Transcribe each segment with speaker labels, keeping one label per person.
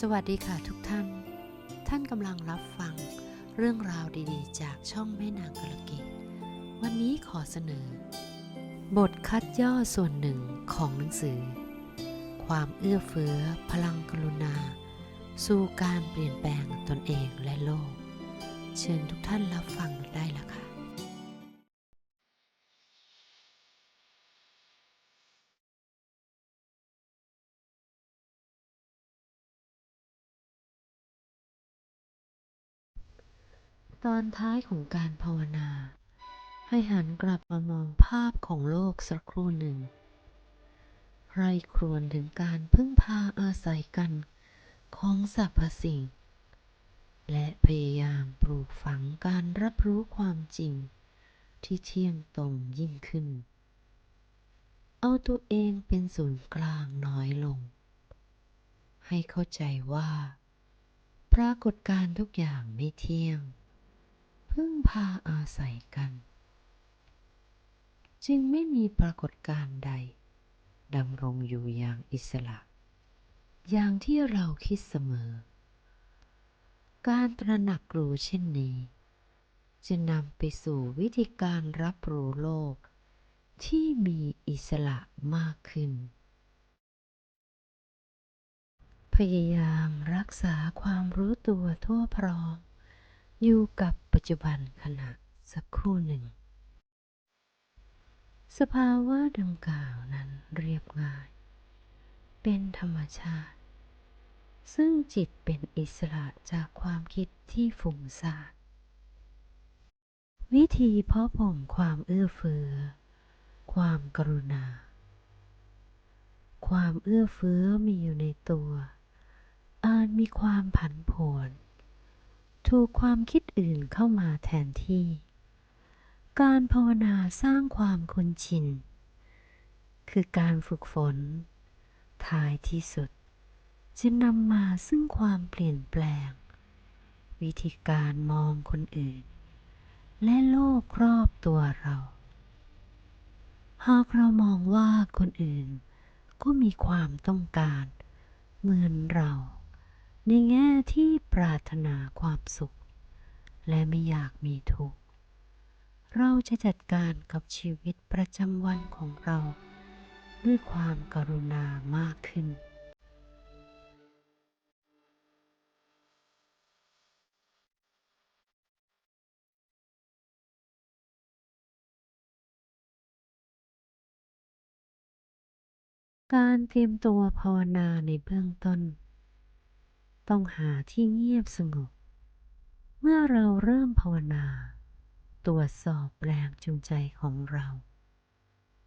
Speaker 1: สวัสดีค่ะทุกท่าน ท่านกำลังรับฟังเรื่องราวดีๆ จากช่องแม่นางกระเกตวันนี้ขอเสนอ บทคัดย่อส่วนหนึ่งของหนังสือ ความเอื้อเฟื้อ พลังกรุณา สู่การเปลี่ยนแปลงตนเองและโลก เชิญทุกท่านรับฟังได้แล้วค่ะ ตอนท้ายของการภาวนา ให้หันกลับมามองภาพของโลกสักครู่หนึ่งใครครวญถึงการพึ่งพาอาศัยกันของสรรพสิ่ง และพยายามปลูกฝังการรับรู้ความจริง ที่เที่ยงตรงยิ่งขึ้น เอาตัวเองเป็นศูนย์กลางน้อยลง ให้เข้าใจว่า ปรากฏการณ์ทุกอย่างไม่เที่ยง พึ่งพาอาศัยกัน จึงไม่มีปรากฏการณ์ใดดำรงอยู่อย่างอิสระ อย่างที่เราคิดเสมอ การตระหนักรู้เช่นนี้ จะนำไปสู่วิธีการรับรู้โลก ที่มีอิสระมากขึ้น พยายามรักษาความรู้ตัวทั่วพร้อม อยู่กับปัจจุบันขณะสักครู่หนึ่ง สภาวะดังกล่าวนั้นเรียบง่าย เป็นธรรมชาติ ซึ่งจิตเป็นอิสระจากความคิดที่ฝุ่งซ่านวิธีเพาะบ่มความเอื้อเฟื้อความกรุณา ความเอื้อเฟื้อมีอยู่ในตัว อาจมีความผันผวน ถูกความคิดอื่นเข้ามาแทนที่ การภาวนาสร้างความคุ้นชิน คือการฝึกฝน ท้ายที่สุด จะนำมาซึ่งความเปลี่ยนแปลง วิธีการมองคนอื่น และโลกรอบตัวเรา หากเรามองว่าคนอื่นก็มีความต้องการเหมือนเรา ในแง่ที่ปรารถนาความสุข และไม่อยากมีทุกข์ เราจะจัดการกับชีวิตประจำวันของเรา ด้วยความกรุณามากขึ้นการเตรียมตัวภาวนาในเบื้องต้น ต้องหาที่เงียบสงบ เมื่อเราเริ่มภาวนา ตรวจสอบแรงจูงใจของเรา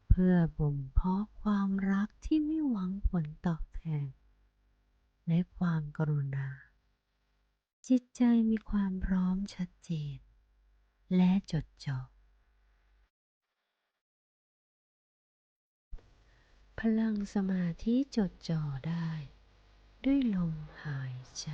Speaker 1: เพื่อบ่มเพาะความรักที่ไม่หวังผลตอบแทน และความกรุณา จิตใจมีความพร้อมชัดเจน และจดจ่อพลังสมาธิจดจ่อได้ ด้วยลมหายใจ